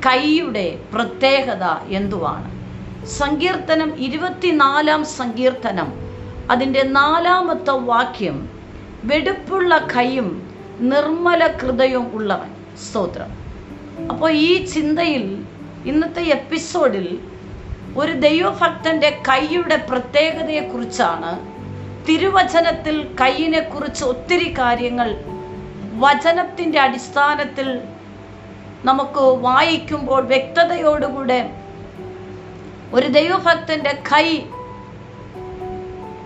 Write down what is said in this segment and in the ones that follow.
കൈയുടെ പ്രത്യേകത എന്തുവാണ്? സങ്കീർത്തനം ഇരുപത്തിനാലാം സങ്കീർത്തനം. അതിന്റെ നാലാമത്തെ വാക്യം വെടുപ്പുള്ള കൈയും നിർമ്മല ഹൃദയവും ഉള്ളവൻ. സ്തോത്രം. അപ്പോൾ ഈ ചിന്തയിൽ ഇന്നത്തെ എപ്പിസോഡിൽ ഒരു ദൈവഭക്തന്റെ കൈയുടെ പ്രത്യേകതയെക്കുറിച്ചാണ് തിരുവചനത്തിൽ കൈയിനെക്കുറിച്ച് ഒത്തിരി കാര്യങ്ങൾ വചനത്തിന്റെ അടിസ്ഥാനത്തിൽ നമുക്ക് വായിക്കുമ്പോൾ വ്യക്തതയോടുകൂടെ ഒരു ദൈവഭക്തന്റെ കൈ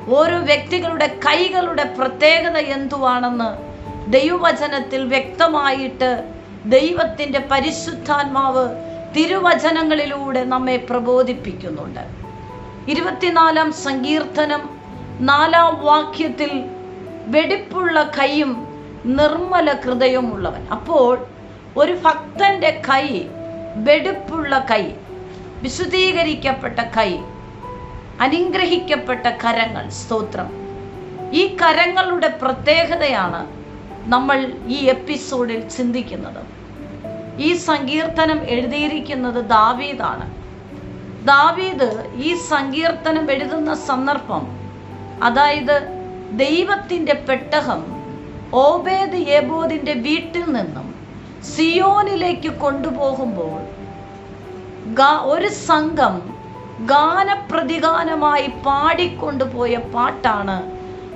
ഓരോ വ്യക്തികളുടെ കൈകളുടെ പ്രത്യേകത എന്തുവാണെന്ന് ദൈവവചനത്തിൽ വ്യക്തമായിട്ട് ദൈവത്തിന്റെ പരിശുദ്ധാത്മാവ് തിരുവചനങ്ങളിലൂടെ നമ്മെ പ്രബോധിപ്പിക്കുന്നുണ്ട്. ഇരുപത്തിനാലാം സങ്കീർത്തനം നാലാം വാക്യത്തിൽ വെടിപ്പുള്ള കൈയും നിർമ്മല ഹൃദയമുള്ളവൻ അപ്പോൾ ഒരു ഭക്തന്റെ കൈ വെടുപ്പുള്ള കൈ വിശുദ്ധീകരിക്കപ്പെട്ട കൈ അനുഗ്രഹിക്കപ്പെട്ട കരങ്ങൾ സ്തോത്രം. ഈ കരങ്ങളുടെ പ്രത്യേകതയാണ് നമ്മൾ ഈ എപ്പിസോഡിൽ ചിന്തിക്കുന്നത്. ഈ സങ്കീർത്തനം എഴുതിയിരിക്കുന്നത് ദാവീദാണ്. ദാവീദ് ഈ സങ്കീർത്തനം എഴുതുന്ന സന്ദർഭം അതായത് ദൈവത്തിന്റെ പെട്ടകം ഓബേദ് യേബോദിന്റെ വീട്ടിൽ നിന്നും സിയോനിലേക്ക് കൊണ്ടുപോകുമ്പോൾ ഒരു സംഘം ഗാനപ്രതിഗാനമായി പാടിക്കൊണ്ടുപോയ പാട്ടാണ്.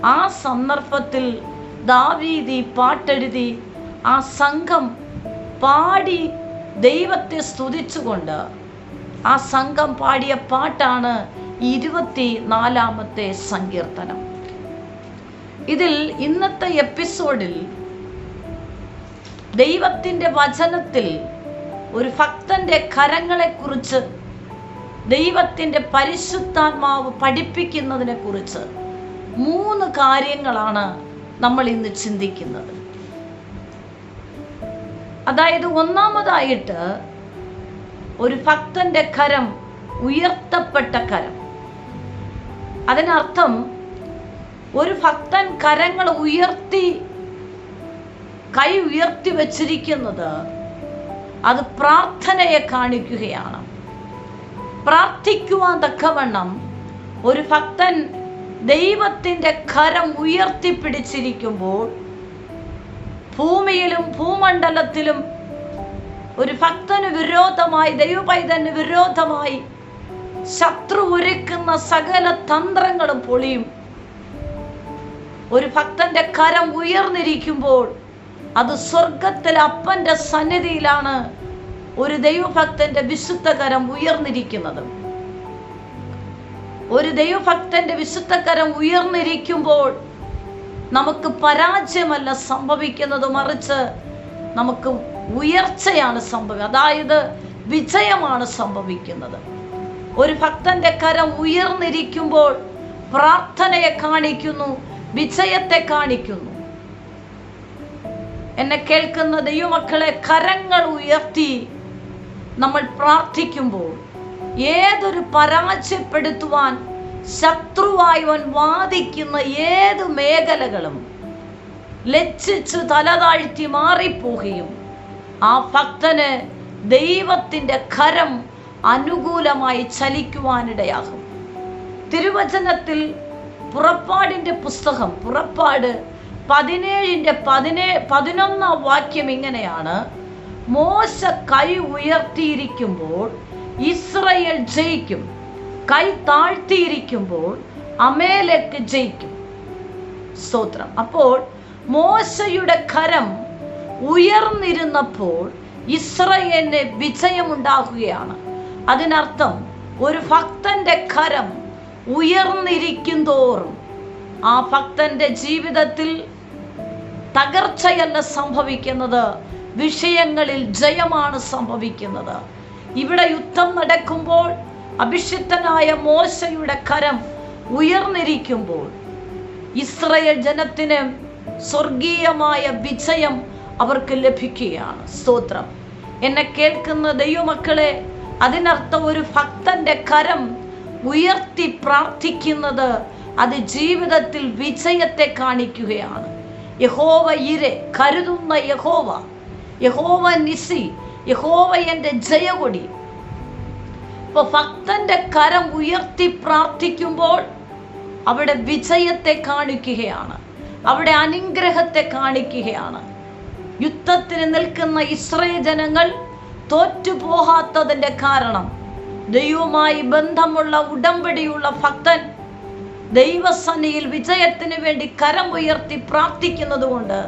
ആ സന്ദർഭത്തിൽ ദാവീതി പാട്ടെഴുതി ആ സംഘം പാടി ദൈവത്തെ സ്തുതിച്ചുകൊണ്ട് ആ സംഘം പാടിയ പാട്ടാണ് ഇരുപത്തി നാലാമത്തെ സങ്കീർത്തനം. ഇതിൽ ഇന്നത്തെ എപ്പിസോഡിൽ ദൈവത്തിന്റെ വചനത്തിൽ ഒരു ഭക്തന്റെ കരങ്ങളെക്കുറിച്ച് ദൈവത്തിന്റെ പരിശുദ്ധാത്മാവ് പഠിപ്പിക്കുന്നതിനെ കുറിച്ച് മൂന്ന് കാര്യങ്ങളാണ് നമ്മൾ ഇന്ന് ചിന്തിക്കുന്നത്. അതായത് ഒന്നാമതായിട്ട് ഒരു ഭക്തന്റെ കരം ഉയർത്തപ്പെട്ട കരം. അതിനർത്ഥം ഒരു ഭക്തൻ കരങ്ങൾ ഉയർത്തി കൈ ഉയർത്തി വച്ചിരിക്കുന്നത് അത് പ്രാർത്ഥനയെ കാണിക്കുകയാണ്. പ്രാർത്ഥിക്കുവാൻ തക്കവണ്ണം ഒരു ഭക്തൻ ദൈവത്തിന്റെ കരം ഉയർത്തിപ്പിടിച്ചിരിക്കുമ്പോൾ ഭൂമിയിലും ഭൂമണ്ഡലത്തിലും ഒരു ഭക്തന് വിരോധമായി ദൈവപൈതന് വിരോധമായി ശത്രു ഒരുക്കുന്ന സകല തന്ത്രങ്ങളും പൊളിയും. ഒരു ഭക്തന്റെ കരം ഉയർന്നിരിക്കുമ്പോൾ അത് സ്വർഗത്തിൽ അപ്പന്റെ സന്നിധിയിലാണ് ഒരു ദൈവഭക്തന്റെ വിശുദ്ധകരം ഉയർന്നിരിക്കുന്നത്. ഒരു ദൈവഭക്തന്റെ വിശുദ്ധകരം ഉയർന്നിരിക്കുമ്പോൾ നമുക്ക് പരാജയമല്ല സംഭവിക്കുന്നത് മറിച്ച് നമുക്ക് ഉയർച്ചയാണ് സംഭവിക്കുന്നത് അതായത് വിജയമാണ് സംഭവിക്കുന്നത്. ഒരു ഭക്തന്റെ കരം ഉയർന്നിരിക്കുമ്പോൾ പ്രാർത്ഥനയെ കാണിക്കുന്നു വിജയത്തെ കാണിക്കുന്നു. എന്നെ കേൾക്കുന്ന ദൈവമക്കളെ കരങ്ങൾ ഉയർത്തി നമ്മൾ പ്രാർത്ഥിക്കുമ്പോൾ ഏതൊരു പരാജയപ്പെടുത്തുവാൻ ശത്രുവായവൻ വാദിക്കുന്ന ഏത് മേഖലകളും ലജ്ജിച്ച് തലതാഴ്ത്തി മാറിപ്പോവുകയും ആ ഭക്തന് ദൈവത്തിന്റെ കരം അനുകൂലമായി ചലിക്കുവാനിടയാകും. തിരുവചനത്തിൽ പുറപ്പാടിന്റെ പുസ്തകം പുറപ്പാട് പതിനേഴിന്റെ പതിനേഴ് പതിനൊന്നാം വാക്യം ഇങ്ങനെയാണ്. മോശ കൈ ഉയർത്തിയിരിക്കുമ്പോൾ ഇസ്രയേൽ ജയിക്കും. കൈ താഴ്ത്തിയിരിക്കുമ്പോൾ അമേലേക്ക് ജയിക്കും. സ്തോത്രം. അപ്പോൾ മോശയുടെ കരം ഉയർന്നിരുന്നപ്പോൾ ഇസ്രയേലിന് വിജയമുണ്ടാകുകയാണ്. അതിനർത്ഥം ഒരു ഭക്തന്റെ കരം ഉയർന്നിരിക്കും തോറും ആ ഭക്തന്റെ ജീവിതത്തിൽ തകർച്ചയല്ല സംഭവിക്കുന്നത്. വിഷയങ്ങളിൽ ജയമാണ് സംഭവിക്കുന്നത്. ഇവിടെ യുദ്ധം നടക്കുമ്പോൾ അഭിഷിക്തനായ മോശയുടെ കരം ഉയർന്നിരിക്കുമ്പോൾ ഇസ്രയേൽ ജനത്തിന് സ്വർഗീയമായ വിജയം അവർക്ക് ലഭിക്കുകയാണ്. സ്തോത്രം. എന്നെ കേൾക്കുന്ന ദൈവമക്കളെ അതിനർത്ഥം ഒരു ഭക്തന്റെ കരം ഉയർത്തി പ്രാർത്ഥിക്കുന്നത് അത് ജീവിതത്തിൽ വിജയത്തെ കാണിക്കുകയാണ്. യഹോവ ഇരെ കരുതുന്ന യഹോവ. യഹോവ നിസി യഹോവ എന്റെ ജയകൊടി. ഇപ്പൊ ഭക്തന്റെ കരം ഉയർത്തി പ്രാർത്ഥിക്കുമ്പോൾ അവിടെ വിജയത്തെ കാണിക്കുകയാണ്. അവിടെ അനുഗ്രഹത്തെ കാണിക്കുകയാണ്. യുദ്ധത്തിന് നിൽക്കുന്ന ഇസ്രയേൽ ജനങ്ങൾ തോറ്റുപോകാത്തതിന്റെ കാരണം ദൈവമായി ബന്ധമുള്ള ഉടമ്പടിയുള്ള ഭക്തൻ ദൈവസന്നിയിൽ വിജയത്തിന് വേണ്ടി കരം ഉയർത്തി പ്രാർത്ഥിക്കുന്നത് കൊണ്ട്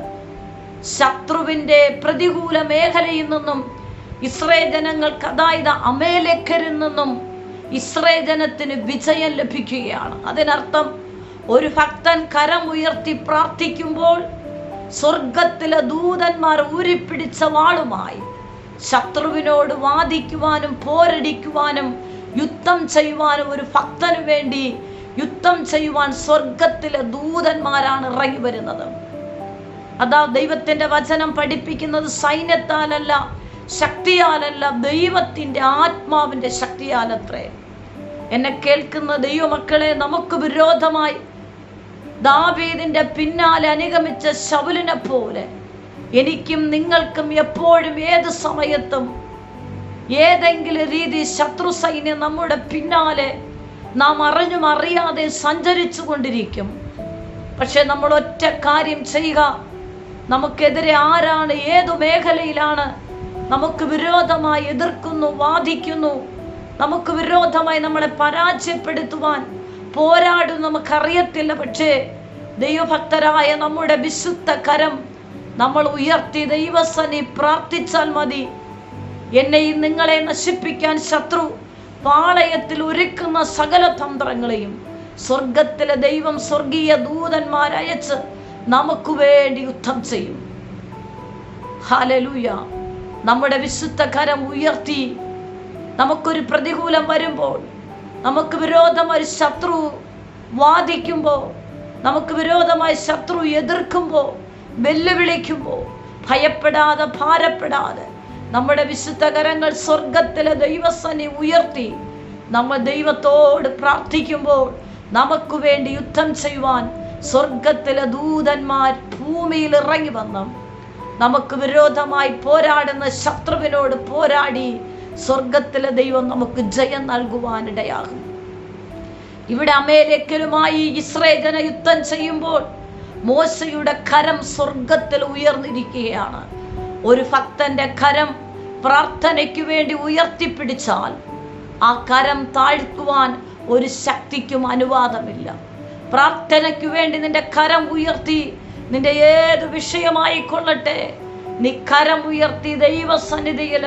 ശത്രുവിന്റെ പ്രതികൂല മേഖലയിൽ നിന്നും ഇസ്രേ ജനങ്ങൾക്ക് അതായത് അമേലക്കരിൽ നിന്നും ഇസ്രേ ജനത്തിന് വിജയം ലഭിക്കുകയാണ്. അതിനർത്ഥം ഒരു ഭക്തൻ കരം ഉയർത്തി പ്രാർത്ഥിക്കുമ്പോൾ സ്വർഗത്തിലെ ദൂതന്മാർ ഊരിപ്പിടിച്ച വാളുമായി ശത്രുവിനോട് വാദിക്കുവാനും പോരടിക്കുവാനും യുദ്ധം ചെയ്യുവാനും ഒരു ഭക്തന് വേണ്ടി യുദ്ധം ചെയ്യുവാൻ സ്വർഗത്തിലെ ദൂതന്മാരാണ് ഇറങ്ങി വരുന്നത്. അതാ ദൈവത്തിന്റെ വചനം പഠിപ്പിക്കുന്നത് സൈന്യത്താലല്ല ശക്തിയാലല്ല ദൈവത്തിന്റെ ആത്മാവിന്റെ ശക്തിയാലത്രേ. എന്നെ കേൾക്കുന്ന ദൈവമക്കളെ നമുക്ക് വിരോധമായി ദാവീദിന്റെ പിന്നാലെ അനുഗമിച്ച ശൗലിനെ പോലെ എനിക്കും നിങ്ങൾക്കും എപ്പോഴും ഏത് സമയത്തും ഏതെങ്കിലും രീതി ശത്രു സൈന്യം നമ്മുടെ പിന്നാലെ നാം അറിഞ്ഞും അറിയാതെ സഞ്ചരിച്ചു കൊണ്ടിരിക്കും പക്ഷെ നമ്മൾ ഒറ്റ കാര്യം ചെയ്യുക. നമുക്കെതിരെ ആരാണ് ഏതു മേഖലയിലാണ് നമുക്ക് വിരോധമായി എതിർക്കുന്നു വാദിക്കുന്നു. നമുക്ക് വിരോധമായി നമ്മളെ പരാജയപ്പെടുത്തുവാൻ പോരാടും നമുക്കറിയത്തില്ല. പക്ഷേ ദൈവഭക്തരായ നമ്മുടെ വിശുദ്ധ കരം നമ്മൾ ഉയർത്തി ദൈവസനി പ്രാർത്ഥിച്ചാൽ മതി. എന്നെയും നിങ്ങളെ നശിപ്പിക്കാൻ ശത്രു പാളയത്തിൽ ഒരുക്കുന്ന സകല തന്ത്രങ്ങളെയും സ്വർഗത്തിലെ ദൈവം സ്വർഗീയ ദൂതന്മാരയച്ച് നമുക്ക് വേണ്ടി യുദ്ധം ചെയ്യും. ഹാലലൂയ നമ്മുടെ വിശുദ്ധ കരം ഉയർത്തി നമുക്കൊരു പ്രതികൂലം വരുമ്പോൾ നമുക്ക് വിരോധമായി ശത്രു വാദിക്കുമ്പോൾ നമുക്ക് വിരോധമായി ശത്രു എതിർക്കുമ്പോൾ വെല്ലുവിളിക്കുമ്പോൾ ഭയപ്പെടാതെ ഭാരപ്പെടാതെ നമ്മുടെ വിശുദ്ധ കരങ്ങൾ സ്വർഗത്തിലെ ദൈവസനെ ഉയർത്തി നമ്മൾ ദൈവത്തോട് പ്രാർത്ഥിക്കുമ്പോൾ നമുക്ക് വേണ്ടി യുദ്ധം ചെയ്യുവാൻ സ്വർഗത്തിലെ ദൂതന്മാർ ഭൂമിയിൽ ഇറങ്ങി വന്നു. നമുക്ക് വിരോധമായി പോരാടുന്ന ശത്രുവിനോട് പോരാടി സ്വർഗത്തിലെ ദൈവം നമുക്ക് ജയം നൽകുവാനിടയാകും. ഇവിടെ അമേരിക്കലുമായി ഇസ്രയേൽ ജന യുദ്ധം ചെയ്യുമ്പോൾ മോശയുടെ കരം സ്വർഗത്തിൽ ഉയർന്നിരിക്കുകയാണ്. ഒരു ഭക്തന്റെ കരം പ്രാർത്ഥനയ്ക്ക് വേണ്ടി ഉയർത്തിപ്പിടിച്ചാൽ ആ കരം താഴ്ത്തുവാൻ ഒരു ശക്തിക്കും അനുവാദമില്ല. പ്രാർത്ഥനയ്ക്ക് വേണ്ടി നിന്റെ കരം ഉയർത്തി നിന്റെ ഏത് വിഷയമായിക്കൊള്ളട്ടെ നീ കരം ഉയർത്തി ദൈവസന്നിധിയിൽ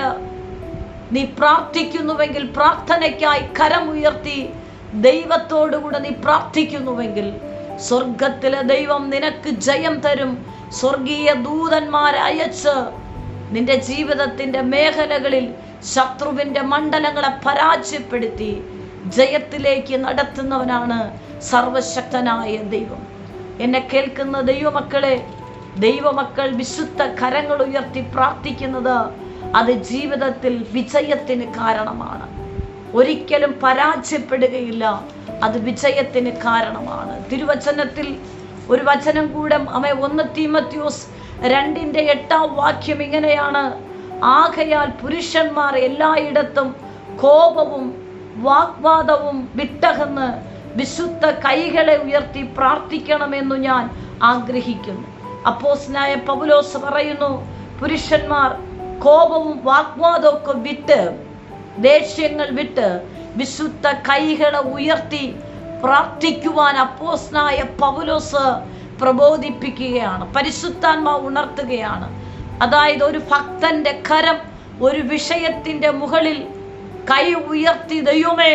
നീ പ്രാർത്ഥിക്കുന്നുവെങ്കിൽ പ്രാർത്ഥനയ്ക്കായി കരം ഉയർത്തി ദൈവത്തോടുകൂടെ നീ പ്രാർത്ഥിക്കുന്നുവെങ്കിൽ സ്വർഗത്തിലെ ദൈവം നിനക്ക് ജയം തരും. സ്വർഗീയ ദൂതന്മാരയച്ച് നിന്റെ ജീവിതത്തിന്റെ മേഖലകളിൽ ശത്രുവിന്റെ മണ്ഡലങ്ങളെ പരാജയപ്പെടുത്തി ജയത്തിലേക്ക് നടത്തുന്നവനാണ് സർവശക്തനായ ദൈവം. എന്നെ കേൾക്കുന്ന ദൈവമക്കളെ ദൈവമക്കൾ വിശുദ്ധ കരങ്ങൾ ഉയർത്തി പ്രാർത്ഥിക്കുന്നത് അത് ജീവിതത്തിൽ വിജയത്തിന് കാരണമാണ്. ഒരിക്കലും പരാജയപ്പെടുകയില്ല അത് വിജയത്തിന് കാരണമാണ്. തിരുവചനത്തിൽ ഒരു വചനം കൂടെ അമ്മ ഒന്ന് തീമത്യോസ് രണ്ടിന്റെ എട്ടാം വാക്യം ഇങ്ങനെയാണ്. ആകയാൽ പുരുഷന്മാർ എല്ലായിടത്തും കോപവും വാഗ്വാദവും വിട്ടകന്ന് വിശുദ്ധ കൈകളെ ഉയർത്തി പ്രാർത്ഥിക്കണമെന്നു ഞാൻ ആഗ്രഹിക്കുന്നു. അപ്പോസ്നായ പൗലോസ് പറയുന്നു പുരുഷന്മാർ കോപവും വാഗ്വാദവും ഒക്കെ വിട്ട് ദേഷ്യങ്ങൾ വിട്ട് വിശുദ്ധ കൈകളെ ഉയർത്തി പ്രാർത്ഥിക്കുവാൻ അപ്പോസ്നായ പൗലോസ് പ്രബോധിപ്പിക്കുകയാണ് പരിശുദ്ധാത്മാവ് ഉണർത്തുകയാണ്. അതായത് ഒരു ഭക്തന്റെ കരം ഒരു വിഷയത്തിന്റെ മുകളിൽ കൈ ഉയർത്തി ദൈവമേ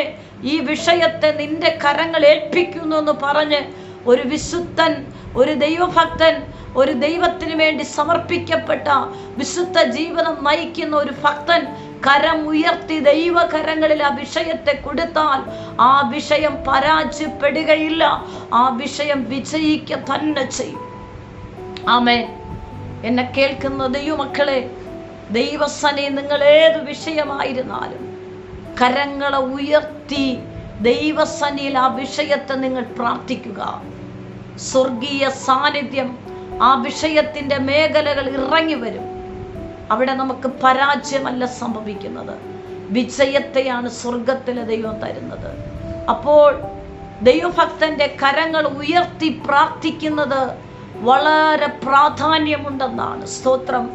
ഈ വിഷയത്തെ നിന്റെ കരങ്ങൾ ഏൽപ്പിക്കുന്നു എന്ന് പറഞ്ഞ് ഒരു വിശുദ്ധൻ ഒരു ദൈവഭക്തൻ ഒരു ദൈവത്തിന് വേണ്ടി സമർപ്പിക്കപ്പെട്ട വിശുദ്ധ ജീവിതം നയിക്കുന്ന ഒരു ഭക്തൻ കരം ഉയർത്തി ദൈവകരങ്ങളിൽ ആ വിഷയത്തെ കൊടുത്താൽ ആ വിഷയം പരാജയപ്പെടുകയില്ല. ആ വിഷയം വിജയിക്ക തന്നെ ചെയ്യും. ആമേ എന്നെ കേൾക്കുന്ന ദൈവമക്കളെ ദൈവസനെ നിങ്ങൾ ഏത് വിഷയമായിരുന്നാലും കരങ്ങളെ ഉയർത്തി ദൈവസനിയിൽ ആ വിഷയത്തെ നിങ്ങൾ പ്രാർത്ഥിക്കുക. സ്വർഗീയ സാന്നിധ്യം ആ വിഷയത്തിന്റെ മേഖലകൾ ഇറങ്ങി വരും. അവിടെ നമുക്ക് പരാജയമല്ല സംഭവിക്കുന്നത്. വിജയത്തെയാണ് സ്വർഗത്തിലെ ദൈവം തരുന്നത്. അപ്പോൾ ദൈവഭക്തന്റെ കരങ്ങൾ ഉയർത്തി പ്രാർത്ഥിക്കുന്നത് വളരെ പ്രാധാന്യമുണ്ടെന്നാണ് സ്തോത്രം.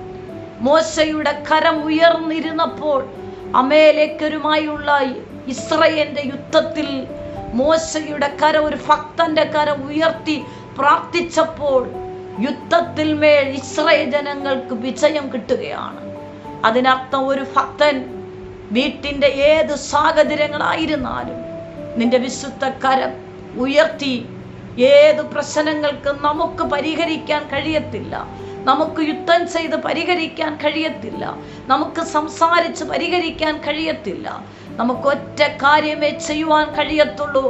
മോശയുടെ കരം ഉയർന്നിരുന്നപ്പോൾ അമേലേക്കരുമായുള്ള ഇസ്രയേന്റെ യുദ്ധത്തിൽ മോശയുടെ കര ഒരു ഭക്തന്റെ കര ഉയർത്തി പ്രാർത്ഥിച്ചപ്പോൾ യുദ്ധത്തിൽ മേൽ ഇസ്രയേൽ ജനങ്ങൾക്ക് വിജയം കിട്ടുകയാണ്. അതിനർത്ഥം ഒരു ഭക്തൻ വീട്ടിന്റെ ഏത് സാഹചര്യങ്ങളായിരുന്നാലും നിന്റെ വിശുദ്ധ കരം ഉയർത്തി ഏത് പ്രശ്നങ്ങൾക്ക് നമുക്ക് പരിഹരിക്കാൻ കഴിയത്തില്ല. നമുക്ക് യുദ്ധം ചെയ്ത് പരിഹരിക്കാൻ കഴിയത്തില്ല. നമുക്ക് സംസാരിച്ച് പരിഹരിക്കാൻ കഴിയത്തില്ല. നമുക്ക് ഒറ്റ കാര്യമേ ചെയ്യുവാൻ കഴിയത്തുള്ളൂ.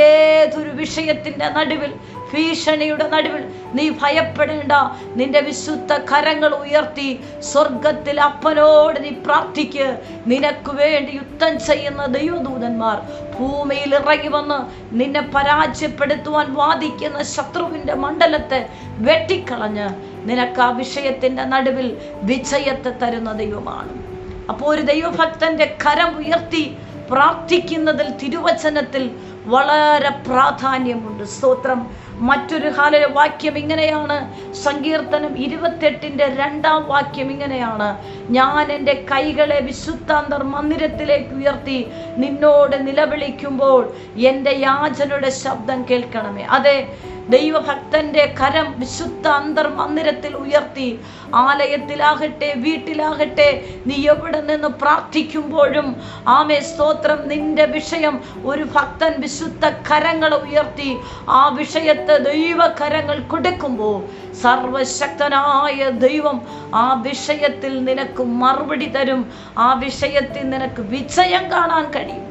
ഏതൊരു വിഷയത്തിന്റെ നടുവിൽ ഭീഷണിയുടെ നടുവിൽ നീ ഭയപ്പെടേണ്ട. നിന്റെ വിശുദ്ധ കരങ്ങൾ ഉയർത്തി സ്വർഗത്തിൽ അപ്പനോട് നീ പ്രാർത്ഥിക്ക്. നിനക്ക് വേണ്ടി യുദ്ധം ചെയ്യുന്ന ദൈവദൂതന്മാർ ഭൂമിയിൽ ഇറങ്ങി വന്ന് നിന്നെ പരാജയപ്പെടുത്തുവാൻ വാദിക്കുന്ന ശത്രുവിന്റെ മണ്ഡലത്തെ വെട്ടിക്കളഞ്ഞ് നിനക്ക് ആ വിഷയത്തിന്റെ നടുവിൽ വിജയത്തെ തരുന്ന ദൈവമാണ്. അപ്പോൾ ഒരു ദൈവഭക്തന്റെ കരം ഉയർത്തി പ്രാർത്ഥിക്കുന്നതിൽ തിരുവചനത്തിൽ വളരെ പ്രാധാന്യമുണ്ട്. സ്തോത്രം. മറ്റൊരു കാല വാക്യം ഇങ്ങനെയാണ്. സങ്കീർത്തനം ഇരുപത്തെട്ടിന്റെ രണ്ടാം വാക്യം ഇങ്ങനെയാണ്. ഞാൻ എന്റെ കൈകളെ വിശുദ്ധാന്തർ മന്ദിരത്തിലേക്ക് ഉയർത്തി നിന്നോട് നിലവിളിക്കുമ്പോൾ എന്റെ യാചനയുടെ ശബ്ദം കേൾക്കണമേ. അതെ ദൈവഭക്തന്റെ കരം വിശുദ്ധ അന്തർ മന്ദിരത്തിൽ ഉയർത്തി. ആലയത്തിലാകട്ടെ വീട്ടിലാകട്ടെ നീ എവിടെ നിന്ന് പ്രാർത്ഥിക്കുമ്പോഴും ആമേ സ്തോത്രം നിന്റെ വിഷയം ഒരു ഭക്തൻ വിശുദ്ധ കരങ്ങൾ ഉയർത്തി. ആ വിഷയത്തെ ദൈവകരങ്ങൾ കൊടുക്കുമ്പോൾ സർവശക്തനായ ദൈവം ആ വിഷയത്തിൽ നിനക്ക് മറുപടി തരും. ആ വിഷയത്തിൽ നിനക്ക് വിജയം കാണാൻ കഴിയും.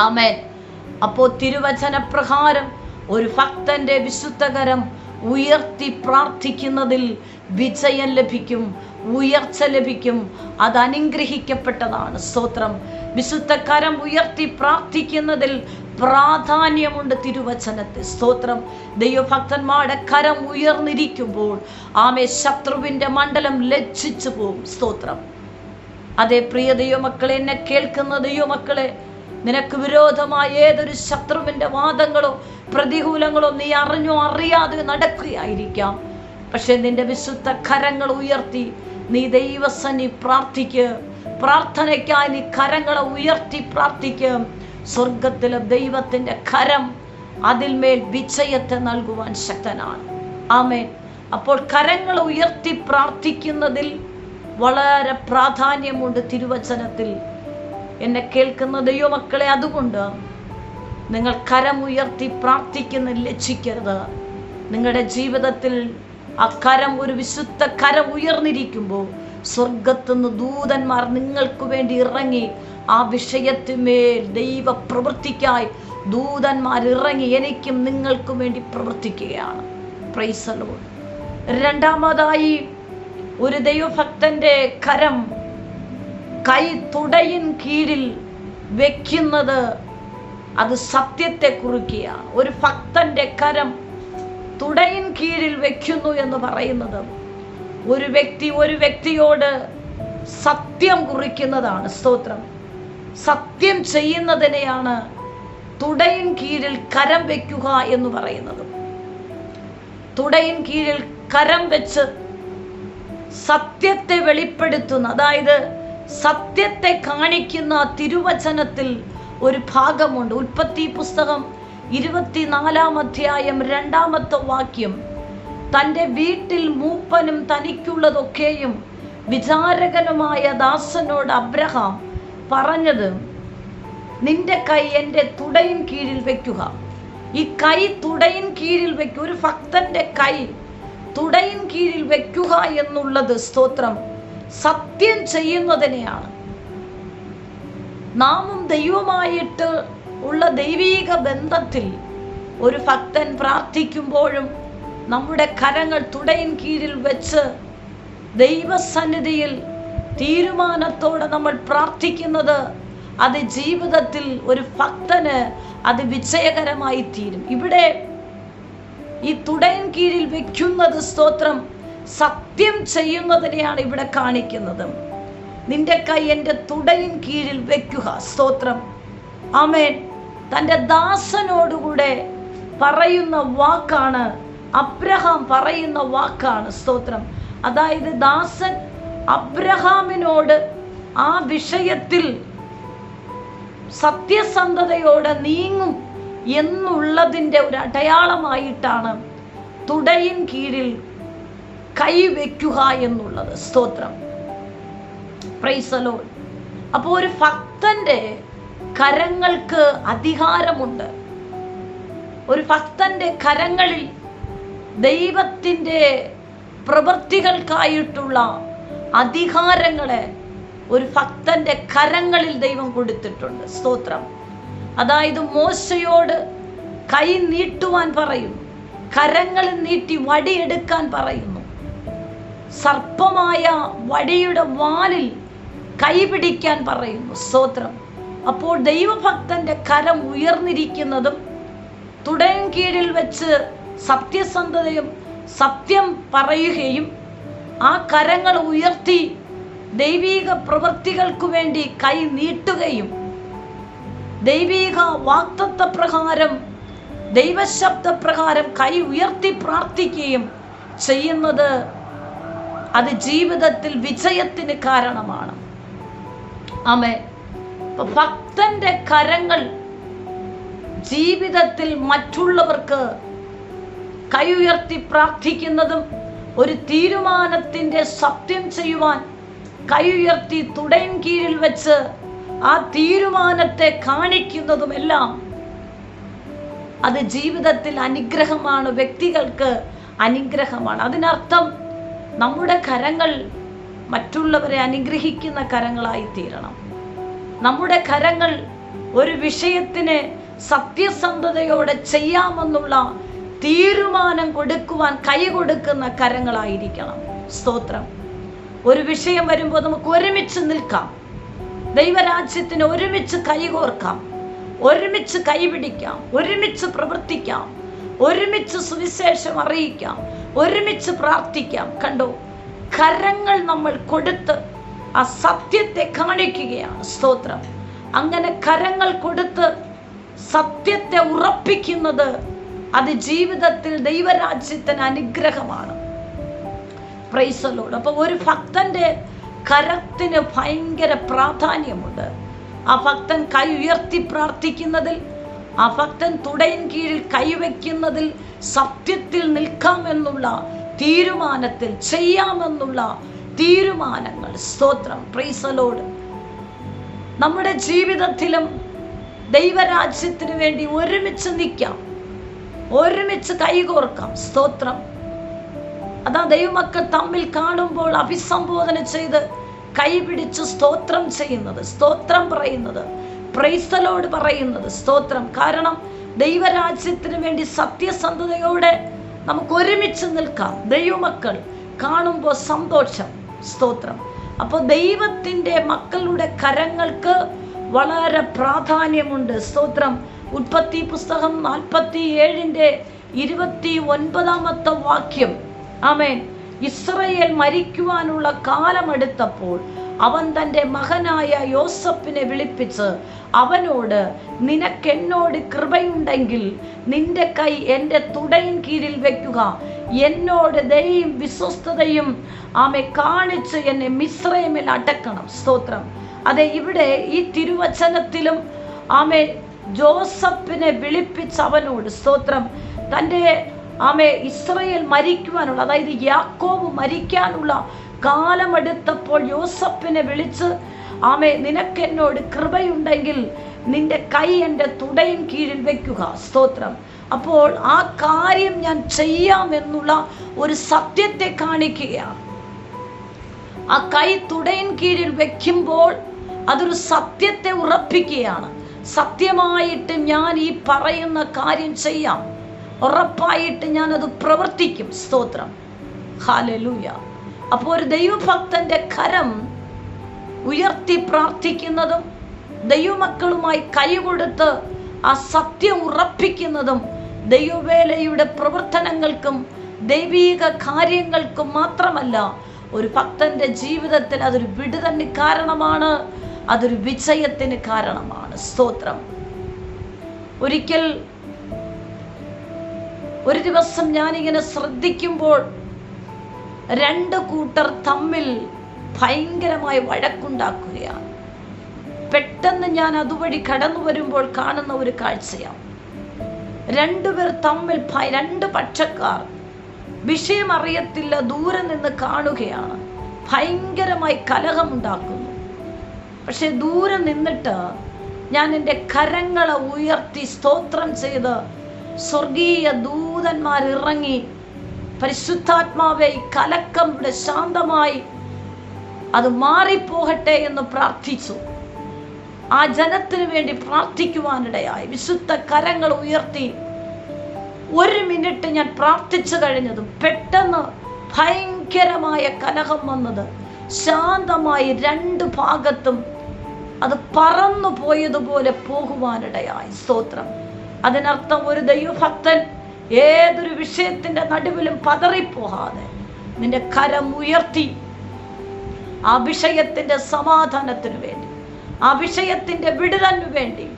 ആമേ അപ്പോൾ തിരുവചന പ്രകാരം ഒരു ഭക്തന്റെ വിശുദ്ധകരം ഉയർത്തി പ്രാർത്ഥിക്കുന്നതിൽ വിജയം ലഭിക്കും ഉയർച്ച ലഭിക്കും. അത് അനുഗ്രഹിക്കപ്പെട്ടതാണ് സ്തോത്രം. വിശുദ്ധകരം ഉയർത്തി പ്രാർത്ഥിക്കുന്നതിൽ പ്രാധാന്യമുണ്ട് തിരുവചനത്തെ സ്തോത്രം. ദൈവഭക്തന്മാരുടെ കരം ഉയർന്നിരിക്കുമ്പോൾ ആമെ ശത്രുവിന്റെ മണ്ഡലം ലജ്ജിച്ചു പോകും സ്തോത്രം. അതേ പ്രിയ ദൈവമക്കളെ എന്നെ കേൾക്കുന്ന ദൈവമക്കളെ നിനക്ക് വിരോധമായ ഏതൊരു ശത്രുവിന്റെ വാദങ്ങളോ പ്രതികൂലങ്ങളോ നീ അറിഞ്ഞോ അറിയാതെ നടക്കുകയായിരിക്കാം. പക്ഷെ നിന്റെ വിശുദ്ധ കരങ്ങൾ ഉയർത്തി നീ ദൈവസനി പ്രാർത്ഥിക്ക്. പ്രാർത്ഥനയ്ക്കായി നീ കരങ്ങളെ ഉയർത്തി പ്രാർത്ഥിക്ക്. സ്വർഗത്തിലെ ദൈവത്തിന്റെ കരം അതിന്മേൽ വിജയത്തെ നൽകുവാൻ ശക്തനാണ്. ആമേൻ. അപ്പോൾ കരങ്ങൾ ഉയർത്തി പ്രാർത്ഥിക്കുന്നതിൽ വളരെ പ്രാധാന്യമുണ്ട് തിരുവചനത്തിൽ. എന്നെ കേൾക്കുന്ന ദൈവമക്കളെ അതുകൊണ്ട് നിങ്ങൾ കരമുയർത്തി പ്രാർത്ഥിക്കുന്ന ലക്ഷിക്കരുത് നിങ്ങളുടെ ജീവിതത്തിൽ ആ കരം ഒരു വിശുദ്ധ കരം ഉയർന്നിരിക്കുമ്പോൾ സ്വർഗത്തുനിന്ന് ദൂതന്മാർ നിങ്ങൾക്ക് വേണ്ടി ഇറങ്ങി ആ വിഷയത്തിന്മേൽ ദൈവ പ്രവൃത്തിക്കായി ദൂതന്മാർ ഇറങ്ങി എനിക്കും നിങ്ങൾക്കും വേണ്ടി പ്രവർത്തിക്കുകയാണ്. പ്രൈസലോ രണ്ടാമതായി ഒരു ദൈവഭക്തന്റെ കരം കൈ തുടയിൻ കീഴിൽ വെക്കുന്നത് അത് സത്യത്തെ കുറിക്കുകയാണ്. ഒരു ഭക്തന്റെ കരം തുടയിൻ കീഴിൽ വെക്കുന്നു എന്ന് പറയുന്നത് ഒരു വ്യക്തി ഒരു വ്യക്തിയോട് സത്യം കുറിക്കുന്നതാണ് സ്തോത്രം. സത്യം ചെയ്യുന്നതിനെയാണ് തുടയിൻ കീഴിൽ കരം വെക്കുക എന്ന് പറയുന്നത്. തുടയിൻ കീഴിൽ കരം വെച്ച് സത്യത്തെ വെളിപ്പെടുത്തുന്ന അതായത് സത്യത്തെ കാണിക്കുന്ന തിരുവചനത്തിൽ ഒരു ഭാഗമുണ്ട്. ഉൽപ്പത്തി പുസ്തകം ഇരുപത്തിനാലാം അധ്യായം രണ്ടാമത്തെ വാക്യം. തന്റെ വീട്ടിൽ മൂപ്പനും തനിക്കുള്ളതൊക്കെയും വിചാരകനുമായ ദാസനോട് അബ്രഹാം പറഞ്ഞത് നിന്റെ കൈ എന്റെ തുടയിൻ കീഴിൽ വെക്കുക. ഈ കൈ തുടയിൻ കീഴിൽ വെക്കുക ഒരു ഭക്തന്റെ കൈ തുടയിൻ കീഴിൽ വെക്കുക എന്നുള്ളത് സ്തോത്രം. സത്യം ചെയ്യുന്നതിനെയാണ്. നാമും ദൈവമായിട്ട് ഉള്ള ദൈവീക ബന്ധത്തിൽ ഒരു ഭക്തൻ പ്രാർത്ഥിക്കുമ്പോഴും നമ്മുടെ കരങ്ങൾ തുടയിൻ കീഴിൽ വെച്ച് ദൈവസന്നിധിയിൽ തീരുമാനത്തോടെ നമ്മൾ പ്രാർത്ഥിക്കുന്നത് അത് ജീവിതത്തിൽ ഒരു ഭക്തന് അത് വിജയകരമായി തീരും. ഇവിടെ ഈ തുടയൻ കീഴിൽ വെക്കുന്നത് സ്തോത്രം സത്യം ചെയ്യുന്നതിനെയാണ് ഇവിടെ കാണിക്കുന്നത്. നിന്റെ കൈ എന്റെ തുടയിൻ കീഴിൽ വെക്കുക. സ്തോത്രം. അമേൻ തന്റെ ദാസനോടുകൂടെ പറയുന്ന വാക്കാണ് അബ്രഹാം പറയുന്ന വാക്കാണ്. സ്തോത്രം. അതായത് ദാസൻ അബ്രഹാമിനോട് ആ വിഷയത്തിൽ സത്യസന്ധതയോടെ നീങ്ങും എന്നുള്ളതിന്റെ ഒരു അടയാളമായിട്ടാണ് തുടയിൻ കീഴിൽ കൈവയ്ക്കുക എന്നുള്ളത് സ്തോത്രം പ്രൈസലോ അപ്പോൾ ഒരു ഭക്തന്റെ കരങ്ങൾക്ക് അധികാരമുണ്ട്. ഒരു ഭക്തന്റെ കരങ്ങളിൽ ദൈവത്തിന്റെ പ്രവൃത്തികൾക്കായിട്ടുള്ള അധികാരങ്ങളെ ഒരു ഭക്തന്റെ കരങ്ങളിൽ ദൈവം കൊടുത്തിട്ടുണ്ട്. സ്തോത്രം. അതായത് മോശയോട് കൈ നീട്ടുവാൻ പറയും. കരങ്ങളിൽ നീട്ടി വടിയെടുക്കാൻ പറയുന്നു സർപ്പമായ വടിയുടെ വാലിൽ കൈപിടിക്കാൻ പറയുന്നു സ്തോത്രം. അപ്പോൾ ദൈവഭക്തന്റെ കരം ഉയർന്നിരിക്കുന്നതും തുടയും കീഴിൽ വെച്ച് സത്യസന്ധതയും സത്യം പറയുകയും ആ കരങ്ങൾ ഉയർത്തി ദൈവീക പ്രവൃത്തികൾക്കു വേണ്ടി കൈ നീട്ടുകയും ദൈവീക വാക്തത്വ പ്രകാരം ദൈവശബ്ദ പ്രകാരം കൈ ഉയർത്തി പ്രാർത്ഥിക്കുകയും ചെയ്യുന്നത് അത് ജീവിതത്തിൽ വിജയത്തിന് കാരണമാണ്. ആമേ ഭക്തന്റെ കരങ്ങൾ ജീവിതത്തിൽ മറ്റുള്ളവർക്ക് കൈ ഉയർത്തി പ്രാർത്ഥിക്കുന്നതും ഒരു തീരുമാനത്തിന്റെ സത്യം ചെയ്യുവാൻ കൈ ഉയർത്തി തുടയിൻ കീഴിൽ വെച്ച് ആ തീരുമാനത്തെ കാണിക്കുന്നതുമെല്ലാം അത് ജീവിതത്തിൽ അനുഗ്രഹമാണ് വ്യക്തികൾക്ക് അനുഗ്രഹമാണ്. അതിനർത്ഥം നമ്മുടെ കരങ്ങൾ മറ്റുള്ളവരെ അനുഗ്രഹിക്കുന്ന കരങ്ങളായി തീരണം. നമ്മുടെ കരങ്ങൾ ഒരു വിഷയത്തിന് സത്യസന്ധതയോടെ ചെയ്യാമെന്നുള്ള തീരുമാനം കൊടുക്കുവാൻ കൈ കൊടുക്കുന്ന കരങ്ങളായിരിക്കണം. സ്തോത്രം. ഒരു വിഷയം വരുമ്പോൾ നമുക്ക് ഒരുമിച്ച് നിൽക്കാം. ദൈവരാജ്യത്തിന് ഒരുമിച്ച് കൈകോർക്കാം. ഒരുമിച്ച് കൈപിടിക്കാം. ഒരുമിച്ച് പ്രവർത്തിക്കാം. ഒരുമിച്ച് സുവിശേഷം അറിയിക്കാം ഒരുമിച്ച് പ്രാർത്ഥിക്കാം. കണ്ടോ? കരങ്ങൾ നമ്മൾ കൊടുത്ത് ആ സത്യത്തെ കാണിക്കുകയാണ്. സ്തോത്രം. അങ്ങനെ കരങ്ങൾ കൊടുത്ത് സത്യത്തെ ഉറപ്പിക്കുന്നത് അത് ജീവിതത്തിൽ ദൈവരാജ്യത്തിന് അനുഗ്രഹമാണ്. പ്രൈസലോട് അപ്പോൾ ഒരു ഭക്തന്റെ കരത്തിന് ഭയങ്കര പ്രാധാന്യമുണ്ട്. ആ ഭക്തൻ കൈ ഉയർത്തി പ്രാർത്ഥിക്കുന്നതിൽ ആ ഭക്തൻ തുടയിൻ കീഴിൽ കൈവയ്ക്കുന്നതിൽ സത്യത്തിൽ നിൽക്കാമെന്നുള്ള തീരുമാനത്തിൽ ചെയ്യാമെന്നുള്ള തീരുമാനങ്ങൾ. സ്തോത്രം. പ്രീസലോട് നമ്മുടെ ജീവിതത്തിലും ദൈവരാജ്യത്തിന് വേണ്ടി ഒരുമിച്ച് നിൽക്കാം. ഒരുമിച്ച് കൈകോർക്കാം. സ്തോത്രം. അതാ ദൈവമക്കൾ തമ്മിൽ കാണുമ്പോൾ അഭിസംബോധന ചെയ്ത് കൈപിടിച്ച് സ്തോത്രം ചെയ്യുന്നത് സ്തോത്രം പറയുന്നത്. പ്രൈസ്തലോട് പറയുന്നത്. സ്തോത്രം. കാരണം ദൈവരാജ്യത്തിന് വേണ്ടി സത്യസന്ധതയോടെ നമുക്ക് ഒരുമിച്ച് നിൽക്കാം. ദൈവമക്കൾ കാണുമ്പോൾ സന്തോഷം. സ്തോത്രം. അപ്പോൾ ദൈവത്തിന്റെ മക്കളുടെ കരങ്ങൾക്ക് വളരെ പ്രാധാന്യമുണ്ട്. സ്തോത്രം. ഉൽപ്പത്തി പുസ്തകം നാൽപ്പത്തി ഏഴിന്റെ ഇരുപത്തി ഒൻപതാമത്തെ വാക്യം. ആമേൻ. ഇസ്രയേൽ മരിക്കുവാനുള്ള കാലമെടുത്തപ്പോൾ അവൻ തന്റെ മകനായ യോസഫിനെ വിളിപ്പിച്ച് അവനോട് നിനക്കെന്നോട് കൃപയുണ്ടെങ്കിൽ നിന്റെ കൈ എന്റെ തുടയിൻ കീഴിൽ വെക്കുക. എന്നോട് ദയയും വിശ്വസ്തതയും ആമെ കാണിച്ച് എന്നെ മിശ്രയമിൽ അടക്കണം. സ്തോത്രം. അതെ ഇവിടെ ഈ തിരുവചനത്തിലും ആമെ ജോസഫിനെ വിളിപ്പിച്ച് അവനോട് സ്തോത്രം. തന്റെ ആമെ ഇസ്രയേൽ മരിക്കുവാനുള്ള അതായത് യാക്കോബ് മരിക്കാനുള്ള കാലമെടുത്തപ്പോൾ യോസഫിനെ വിളിച്ച് ആമെ നിനക്കെന്നോട് കൃപയുണ്ടെങ്കിൽ നിന്റെ കൈ എന്റെ തുടയും കീഴിൽ വെക്കുക. സ്തോത്രം. അപ്പോൾ ആ കാര്യം ഞാൻ ചെയ്യാമെന്നുള്ള ഒരു സത്യത്തെ കാണിക്കുകയാണ്. ആ കൈ തുടയിൻ കീഴിൽ വെക്കുമ്പോൾ അതൊരു സത്യത്തെ ഉറപ്പിക്കുകയാണ്. സത്യമായിട്ട് ഞാൻ ഈ പറയുന്ന കാര്യം ചെയ്യാം. ഉറപ്പായിട്ട് ഞാൻ അത് പ്രവർത്തിക്കും. സ്തോത്രം. ഹാലലൂയ അപ്പോൾ ഒരു ദൈവഭക്തന്റെ കരം ഉയർത്തി പ്രാർത്ഥിക്കുന്നതും ദൈവമക്കളുമായി കൈകൊടുത്ത് ആ സത്യം ഉറപ്പിക്കുന്നതും ദൈവവേലയുടെ പ്രവർത്തനങ്ങൾക്കും ദൈവീക കാര്യങ്ങൾക്കും മാത്രമല്ല ഒരു ഭക്തന്റെ ജീവിതത്തിൽ അതൊരു വിടുതന് കാരണമാണ് അതൊരു വിജയത്തിന് കാരണമാണ്. സ്തോത്രം. ഒരിക്കൽ ഒരു ദിവസം ഞാനിങ്ങനെ ശ്രദ്ധിക്കുമ്പോൾ രണ്ട് കൂട്ടർ തമ്മിൽ ഭയങ്കരമായി വഴക്കുണ്ടാക്കുകയാണ്. പെട്ടെന്ന് ഞാൻ അതുവഴി കടന്നു വരുമ്പോൾ കാണുന്ന ഒരു കാഴ്ചയാണ്. രണ്ടുപേർ തമ്മിൽ രണ്ട് പക്ഷക്കാർ വിഷയം അറിയത്തില്ല ദൂരെ നിന്ന് കാണുകയാണ്. ഭയങ്കരമായി കലഹമുണ്ടാക്കുന്നു. പക്ഷെ ദൂരെ നിന്നിട്ട് ഞാൻ എന്റെ കരങ്ങളെ ഉയർത്തി സ്തോത്രം ചെയ്ത് സ്വർഗീയ ദൂതന്മാർ ഇറങ്ങി പരിശുദ്ധാത്മാവെ കലക്കം ഇവിടെ ശാന്തമായി അത് മാറിപ്പോകട്ടെ എന്ന് പ്രാർത്ഥിച്ചു. ആ ജനത്തിനു വേണ്ടി പ്രാർത്ഥിക്കുവാനിടയായി. വിശുദ്ധ കരങ്ങൾ ഉയർത്തി ഒരു മിനിറ്റ് ഞാൻ പ്രാർത്ഥിച്ചു കഴിഞ്ഞതും പെട്ടെന്ന് ഭയങ്കരമായ കലഹം വന്നത് ശാന്തമായി രണ്ട് ഭാഗത്തും അത് പറന്നു പോയതുപോലെ പോകുവാനിടയായി. സ്തോത്രം. അതിനർത്ഥം ഒരു ദൈവഭക്തൻ ഏതൊരു വിഷയത്തിന്റെ നടുവിലും പതറിപ്പോകാതെ നിന്റെ കരം ഉയർത്തി ആ വിഷയത്തിന്റെ സമാധാനത്തിനു വേണ്ടി ആ വിഷയത്തിന്റെ വിടുതലിനു വേണ്ടി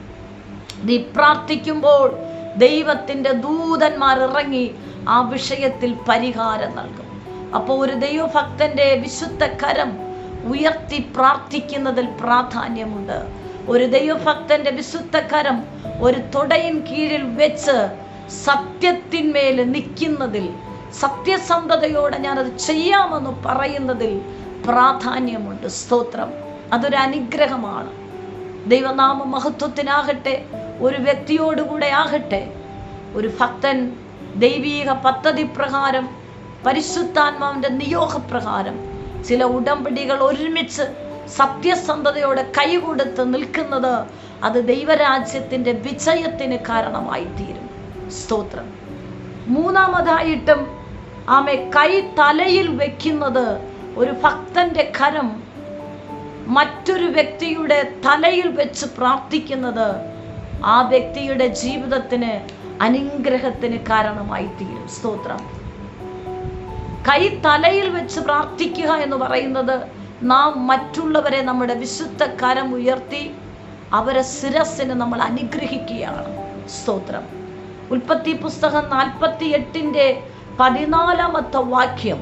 നീ പ്രാർത്ഥിക്കുമ്പോൾ ദൈവത്തിന്റെ ദൂതന്മാർ ഇറങ്ങി ആ വിഷയത്തിൽ പരിഹാരം നൽകും. അപ്പോൾ ഒരു ദൈവഭക്തന്റെ വിശുദ്ധ കരം ഉയർത്തി പ്രാർത്ഥിക്കുന്നതിൽ പ്രാധാന്യമുണ്ട്. ഒരു ദൈവഭക്തന്റെ വിശുദ്ധ കരം ഒരു തുടയിൻ കീഴിൽ വെച്ച് സത്യത്തിന്മേൽ നിൽക്കുന്നതിൽ സത്യസന്ധതയോടെ ഞാനത് ചെയ്യാമെന്ന് പറയുന്നതിൽ പ്രാധാന്യമുണ്ട് സ്തോത്രം. അതൊരു അനുഗ്രഹമാണ്. ദൈവനാമ മഹത്വത്തിനാകട്ടെ ഒരു വ്യക്തിയോടുകൂടെ ആകട്ടെ ഒരു ഭക്തൻ ദൈവീക പദ്ധതി പ്രകാരം പരിശുദ്ധാത്മാവിന്റെ നിയോഗപ്രകാരം ചില ഉടമ്പടികൾ ഒരുമിച്ച് സത്യസന്ധതയോടെ കൈകൊടുത്ത് നിൽക്കുന്നത് അത് ദൈവരാജ്യത്തിന്റെ വിജയത്തിന് കാരണമായി തീരും സ്തോത്രം. മൂന്നാമതായിട്ടും ആമെ കൈ തലയിൽ വെക്കുന്നത് ഒരു ഭക്തന്റെ കരം മറ്റൊരു വ്യക്തിയുടെ തലയിൽ വെച്ച് പ്രാർത്ഥിക്കുന്നത് ആ വ്യക്തിയുടെ ജീവിതത്തിന് അനുഗ്രഹത്തിന് കാരണമായി തീരും സ്തോത്രം. കൈ തലയിൽ വെച്ച് പ്രാർത്ഥിക്കുക എന്ന് പറയുന്നത് നാം മറ്റുള്ളവരെ നമ്മുടെ വിശുദ്ധ കരം ഉയർത്തി അവരെ ശിരസിന് നമ്മൾ അനുഗ്രഹിക്കുകയാണ്. സ്തോത്രം. ഉൽപ്പത്തി പുസ്തകം നാൽപ്പത്തി എട്ടിന്റെ പതിനാലാമത്തെ വാക്യം.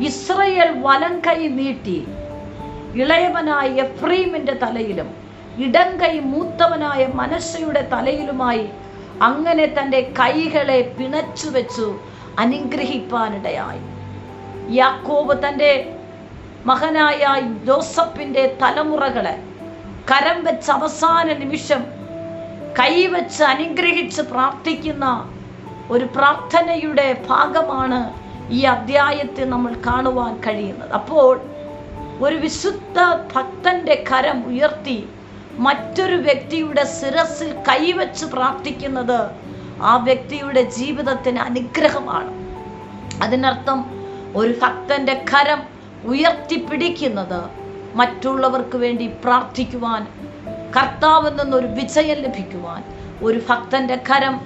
ഇസ്രയേൽ വലം കൈ നീട്ടി. ഇളയവനായ എഫ്രീമിന്റെ തലയിലും ഇടം കൈ മൂത്തവനായ മനസ്സയുടെ തലയിലുമായി അങ്ങനെ തന്റെ കൈകളെ പിണച്ചു വെച്ചു അനുഗ്രഹിപ്പാനിടയായി. യാക്കോബ് തന്റെ മകനായ ജോസഫിന്റെ തലമുറകളെ കരം വെച്ച അവസാന നിമിഷം കൈവച്ച് അനുഗ്രഹിച്ച് പ്രാർത്ഥിക്കുന്ന ഒരു പ്രാർത്ഥനയുടെ ഭാഗമാണ് ഈ അധ്യായത്തിൽ നമ്മൾ കാണുവാൻ കഴിയുന്നത്. അപ്പോൾ ഒരു വിശുദ്ധ ഭക്തന്റെ കരം ഉയർത്തി മറ്റൊരു വ്യക്തിയുടെ ശിരസിൽ കൈവച്ച് പ്രാർത്ഥിക്കുന്നത് ആ വ്യക്തിയുടെ ജീവിതത്തിന് അനുഗ്രഹമാണ്. അതിനർത്ഥം ഒരു ഭക്തന്റെ കരം ഉയർത്തിപ്പിടിക്കുന്നത് മറ്റുള്ളവർക്ക് വേണ്ടി പ്രാർത്ഥിക്കുവാൻ കർത്താവിൽ നിന്നൊരു വിജയം ലഭിക്കുവാൻ ഒരു ഭക്തന്റെ കരം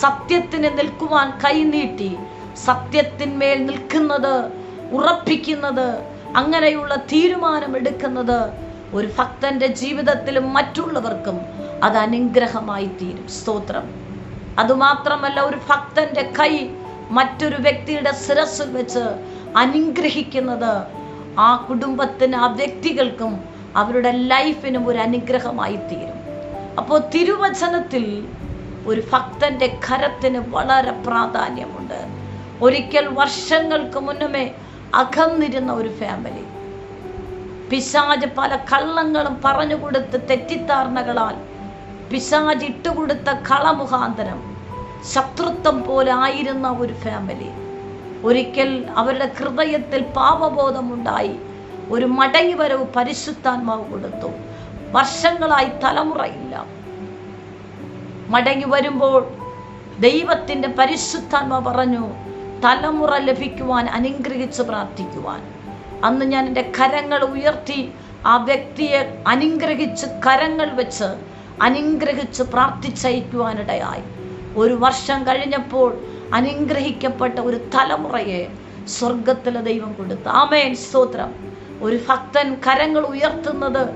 സത്യത്തിന് നിൽക്കുവാൻ കൈനീട്ടി സത്യത്തിന്മേൽ നിൽക്കുന്നത് ഉറപ്പിക്കുന്നത് അങ്ങനെയുള്ള തീരുമാനമെടുക്കുന്നത് ഒരു ഭക്തന്റെ ജീവിതത്തിലും മറ്റുള്ളവർക്കും അത് അനുഗ്രഹമായി തീരും. സ്തോത്രം. അതുമാത്രമല്ല ഒരു ഭക്തന്റെ കൈ മറ്റൊരു വ്യക്തിയുടെ ശിരസിൽ വെച്ച് അനുഗ്രഹിക്കുന്നത് ആ കുടുംബത്തിന് ആ വ്യക്തികൾക്കും അവരുടെ ലൈഫിനും ഒരു അനുഗ്രഹമായി തീരും. അപ്പോൾ തിരുവചനത്തിൽ ഒരു ഭക്തന്റെ കരത്തിന് വളരെ പ്രാധാന്യമുണ്ട്. ഒരിക്കൽ വർഷങ്ങൾക്ക് മുന്നമേ അകന്നിരുന്ന ഒരു ഫാമിലി പിശാജ് പല കള്ളങ്ങളും പറഞ്ഞു പറഞ്ഞുകൊടുത്ത് തെറ്റിദ്ധാരണകളാൽ പിശാജ് ഇട്ടുകൊടുത്ത കളമുഖാന്തരം ശത്രുത്വം പോലെ ആയിരുന്ന ഒരു ഫാമിലി ഒരിക്കൽ അവരുടെ ഹൃദയത്തിൽ പാപബോധമുണ്ടായി. ഒരു മടങ്ങി മടങ്ങിവരവ് പരിശുദ്ധാത്മാവ് കൊടുത്തു. വർഷങ്ങളായി തലമുറയില്ല. മടങ്ങി വരുമ്പോൾ ദൈവത്തിന്റെ പരിശുദ്ധാത്മ പറഞ്ഞു തലമുറ ലഭിക്കുവാൻ അനുഗ്രഹിച്ച് പ്രാർത്ഥിക്കുവാൻ. അന്ന് ഞാൻ എന്റെ കരങ്ങൾ ഉയർത്തി ആ വ്യക്തിയെ അനുഗ്രഹിച്ച് കരങ്ങൾ വെച്ച് അനുഗ്രഹിച്ച് പ്രാർത്ഥിച്ചയക്കുവാനിടയായി. ഒരു വർഷം കഴിഞ്ഞപ്പോൾ അനുഗ്രഹിക്കപ്പെട്ട ഒരു തലമുറയെ സ്വർഗത്തിലെ ദൈവം കൊടുത്തു. ആമേൻ. സ്തോത്രം. ഒരു ഭക്തൻ കരങ്ങൾ ഉയർത്തുന്നത്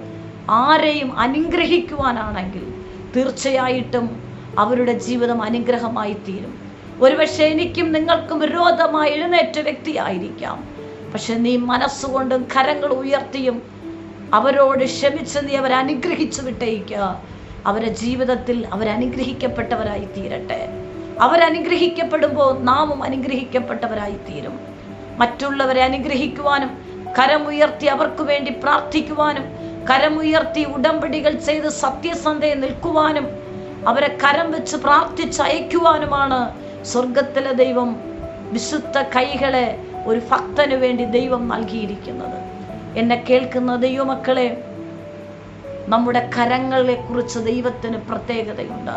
ആരെയും അനുഗ്രഹിക്കുവാനാണെങ്കിൽ തീർച്ചയായിട്ടും അവരുടെ ജീവിതം അനുഗ്രഹമായി തീരും. ഒരുപക്ഷെ എനിക്കും നിങ്ങൾക്കും വിരോധമായി എഴുന്നേറ്റ വ്യക്തിയായിരിക്കാം. പക്ഷെ നീ മനസ്സുകൊണ്ടും കരങ്ങൾ ഉയർത്തിയും അവരോട് ക്ഷമിച്ച് നീ അവരെ അനുഗ്രഹിച്ചു വിട്ടേക്കുക അവരെ ജീവിതത്തിൽ അവരനുഗ്രഹിക്കപ്പെട്ടവരായി തീരട്ടെ. അവരനുഗ്രഹിക്കപ്പെടുമ്പോൾ നാമും അനുഗ്രഹിക്കപ്പെട്ടവരായി തീരും. മറ്റുള്ളവരെ അനുഗ്രഹിക്കുവാനും കരമുയർത്തി അവർക്ക് വേണ്ടി പ്രാർത്ഥിക്കുവാനും കരമുയർത്തി ഉടമ്പടികൾ ചെയ്ത് സത്യസന്ധയെ നിൽക്കുവാനും അവരെ കരം വെച്ച് പ്രാർത്ഥിച്ചയക്കുവാനുമാണ് സ്വർഗത്തിലെ ദൈവം വിശുദ്ധ കൈകളെ ഒരു ഭക്തന് വേണ്ടി ദൈവം നൽകിയിരിക്കുന്നത്. എന്നെ കേൾക്കുന്ന ദൈവമക്കളെ നമ്മുടെ കരങ്ങളെ കുറിച്ച് ദൈവത്തിന് പ്രത്യേകതയുണ്ട്.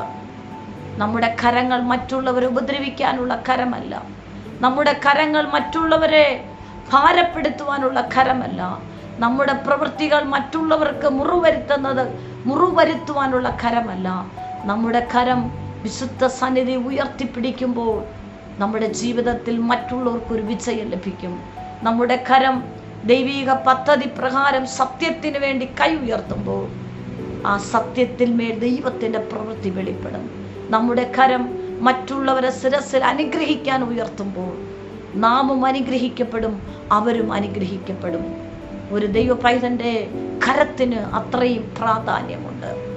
നമ്മുടെ കരങ്ങൾ മറ്റുള്ളവരെ ഉപദ്രവിക്കാനുള്ള കരമല്ല. നമ്മുടെ കരങ്ങൾ മറ്റുള്ളവരെ ഭാരപ്പെടുത്തുവാനുള്ള കരമല്ല. നമ്മുടെ പ്രവൃത്തികൾ മറ്റുള്ളവർക്ക് മുറിവരുത്തുന്നത് മുറിവരുത്തുവാനുള്ള കരമല്ല. നമ്മുടെ കരം വിശുദ്ധ സന്നിധി ഉയർത്തിപ്പിടിക്കുമ്പോൾ നമ്മുടെ ജീവിതത്തിൽ മറ്റുള്ളവർക്കൊരു വിജയം ലഭിക്കും. നമ്മുടെ കരം ദൈവിക പദ്ധതി പ്രകാരം സത്യത്തിന് വേണ്ടി കൈ ഉയർത്തുമ്പോൾ ആ സത്യത്തിൽ മേൽ ദൈവത്തിന്റെ പ്രവൃത്തി വെളിപ്പെടും. നമ്മുടെ കരം മറ്റുള്ളവരെ ശിരസിൽ അനുഗ്രഹിക്കാൻ ഉയർത്തുമ്പോൾ നാമും അനുഗ്രഹിക്കപ്പെടും അവരും അനുഗ്രഹിക്കപ്പെടും. ഒരു ദൈവ പൈതന്റെ കരത്തിന് അത്രയും പ്രാധാന്യമുണ്ട്.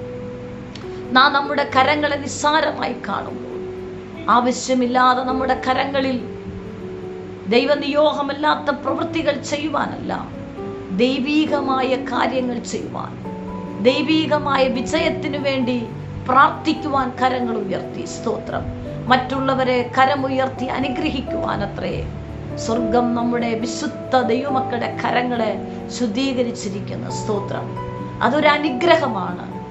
നാം നമ്മുടെ കരങ്ങളെ നിസ്സാരമായി കാണുമ്പോൾ ആവശ്യമില്ലാതെ നമ്മുടെ കരങ്ങളിൽ ദൈവനിയോഗമല്ലാത്ത പ്രവൃത്തികൾ ചെയ്യുവാനല്ല ദൈവീകമായ കാര്യങ്ങൾ ചെയ്യുവാൻ ദൈവീകമായ വിജയത്തിനു വേണ്ടി പ്രാർത്ഥിക്കുവാൻ കരങ്ങൾ ഉയർത്തി. സ്തോത്രം. മറ്റുള്ളവരെ കരമുയർത്തി അനുഗ്രഹിക്കുവാനത്രേ. സ്വർഗം നമ്മുടെ വിശുദ്ധ ദൈവമക്കളുടെ കരങ്ങളെ ശുദ്ധീകരിച്ചിരിക്കുന്ന സ്തോത്രം. അതൊരു അനുഗ്രഹമാണ്.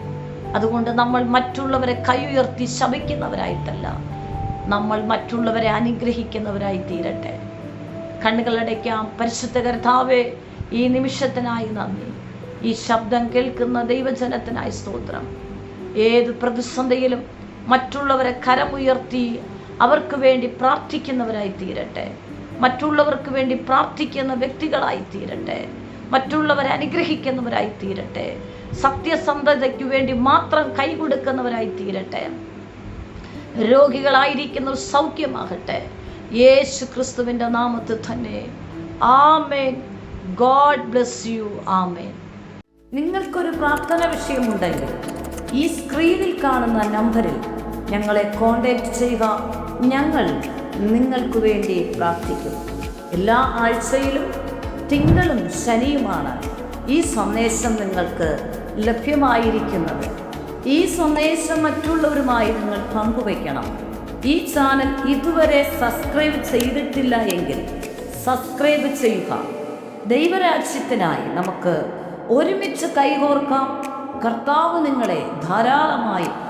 അതുകൊണ്ട് നമ്മൾ മറ്റുള്ളവരെ കൈയുയർത്തി ശപിക്കുന്നവരായിട്ടല്ല നമ്മൾ മറ്റുള്ളവരെ അനുഗ്രഹിക്കുന്നവരായി തീരട്ടെ. കണ്ണുകളടയ്ക്കാം പരിശുദ്ധ കർത്താവേ ഈ നിമിഷത്തിനായി നന്ദി. ഈ ശബ്ദം കേൾക്കുന്ന ദൈവജനത്തിനായി സ്തോത്രം. ഏത് പ്രതിസന്ധിയിലും മറ്റുള്ളവരെ കരമുയർത്തി അവർക്ക് വേണ്ടി പ്രാർത്ഥിക്കുന്നവരായി തീരട്ടെ. മറ്റുള്ളവർക്ക് വേണ്ടി പ്രാർത്ഥിക്കുന്ന വ്യക്തികളായി തീരട്ടെ. മറ്റുള്ളവരെ അനുഗ്രഹിക്കുന്നവരായി തീരട്ടെ. സത്യസന്ധതയ്ക്ക് വേണ്ടി മാത്രം കൈകൊടുക്കുന്നവരായി തീരട്ടെ. രോഗികളായിരിക്കുന്നവർ സൗഖ്യമാകട്ടെ. യേശു ക്രിസ്തുവിന്റെ നാമത്തിൽ തന്നെ. ആമേൻ. God bless you. ആമേൻ. നിങ്ങൾക്കൊരു പ്രാർത്ഥന വിഷയമുണ്ടെങ്കിൽ ഈ സ്ക്രീനിൽ കാണുന്ന നമ്പറിൽ ഞങ്ങളെ കോൺടാക്റ്റ് ചെയ്യുക ഞങ്ങൾ നിങ്ങൾക്ക് വേണ്ടി പ്രാർത്ഥിക്കും. എല്ലാ ആഴ്ചയിലും തിങ്കളും ശനിയുമാണ് ഈ സന്ദേശം നിങ്ങൾക്ക് ലഭ്യമായിരിക്കുന്നത്. ഈ സന്ദേശം മറ്റുള്ളവരുമായി നിങ്ങൾ പങ്കുവയ്ക്കണം. ഈ ചാനൽ ഇതുവരെ സബ്സ്ക്രൈബ് ചെയ്തിട്ടില്ല എങ്കിൽ സബ്സ്ക്രൈബ് ചെയ്യുക. ദൈവരാജ്യത്തിനായി നമുക്ക് ഒരുമിച്ച് കൈകോർക്കാം. കർത്താവ് നിങ്ങളെ ധാരാളമായി